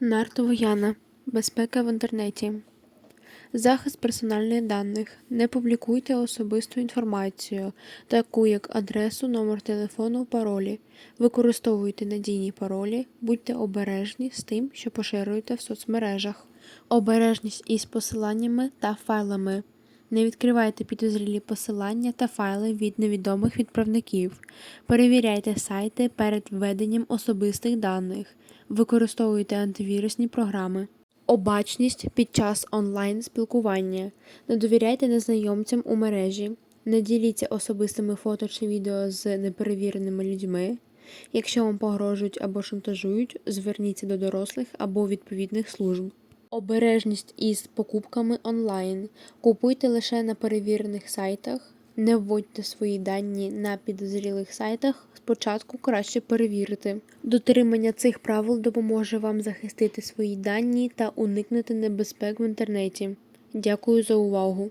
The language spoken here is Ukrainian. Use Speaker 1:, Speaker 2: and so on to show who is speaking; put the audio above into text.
Speaker 1: Нартова Яна. Безпека в інтернеті. Захист персональних даних. Не публікуйте особисту інформацію, таку як адресу, номер телефону, паролі. Використовуйте надійні паролі, будьте обережні з тим, що поширюєте в соцмережах. Обережність із посиланнями та файлами. Не відкривайте підозрілі посилання та файли від невідомих відправників. Перевіряйте сайти перед введенням особистих даних. Використовуйте антивірусні програми. Обачність під час онлайн спілкування. Не довіряйте незнайомцям у мережі. Не діліться особистими фото чи відео з неперевіреними людьми. Якщо вам погрожують або шантажують, зверніться до дорослих або відповідних служб. Обережність із покупками онлайн. Купуйте лише на перевірених сайтах. Не вводьте свої дані на підозрілих сайтах. Спочатку краще перевірити. Дотримання цих правил допоможе вам захистити свої дані та уникнути небезпек в інтернеті. Дякую за увагу!